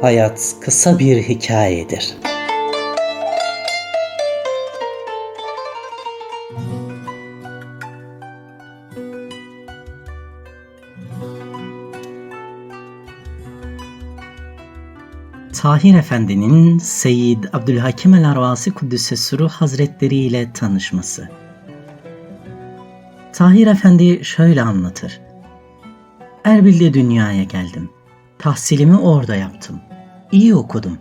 Hayat kısa bir hikayedir. Tahir Efendi'nin Seyyid Abdülhakim el Arvasi Kuddüsesuru Hazretleri ile tanışması. Tahir Efendi şöyle anlatır. Erbil'de dünyaya geldim. Tahsilimi orada yaptım. İyi okudum.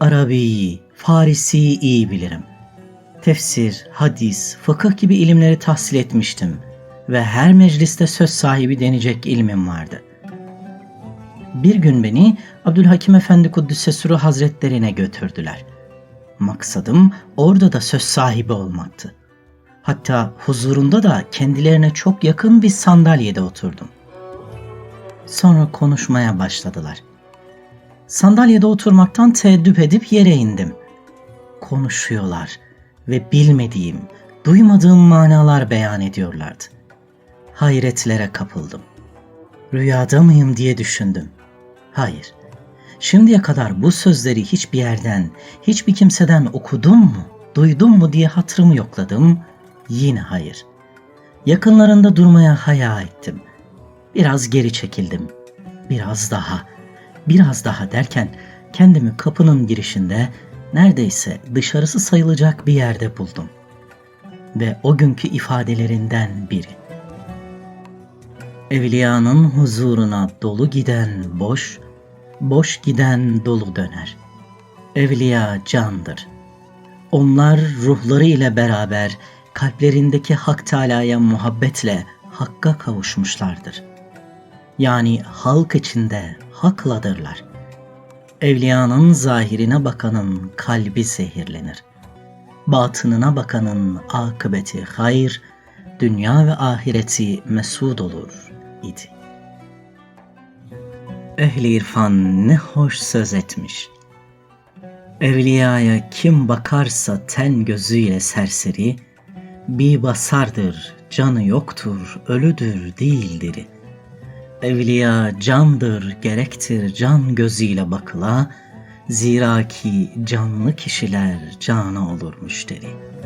Arabiyi, Farisi'yi iyi bilirim. Tefsir, hadis, fıkıh gibi ilimleri tahsil etmiştim ve her mecliste söz sahibi denecek ilmim vardı. Bir gün beni Abdülhakim Efendi Kuddüsesuru Hazretlerine götürdüler. Maksadım orada da söz sahibi olmaktı. Hatta huzurunda da kendilerine çok yakın bir sandalyede oturdum. Sonra konuşmaya başladılar. Sandalyede oturmaktan teeddüp edip yere indim. Konuşuyorlar ve bilmediğim, duymadığım manalar beyan ediyorlardı. Hayretlere kapıldım. Rüyada mıyım diye düşündüm. Hayır. Şimdiye kadar bu sözleri hiçbir yerden, hiçbir kimseden okudum mu, duydum mu diye hatırımı yokladım. Yine hayır. Yakınlarında durmaya haya ettim. Biraz geri çekildim. Biraz daha, biraz daha derken kendimi kapının girişinde neredeyse dışarısı sayılacak bir yerde buldum. Ve o günkü ifadelerinden biri. Evliyanın huzuruna dolu giden boş, boş giden dolu döner. Evliya candır. Onlar ruhları ile beraber kalplerindeki Hak Teala'ya muhabbetle Hakk'a kavuşmuşlardır. Yani halk içinde hakladırlar. Evliyanın zahirine bakanın kalbi zehirlenir. Batınına bakanın akıbeti hayır, dünya ve ahireti mesud olur idi. Ehli irfan ne hoş söz etmiş. Evliyaya kim bakarsa ten gözüyle serseri, bir basardır, canı yoktur, ölüdür, değildir. Evliya candır, gerektir can gözüyle bakıla, zira ki canlı kişiler cana olur müşteri.''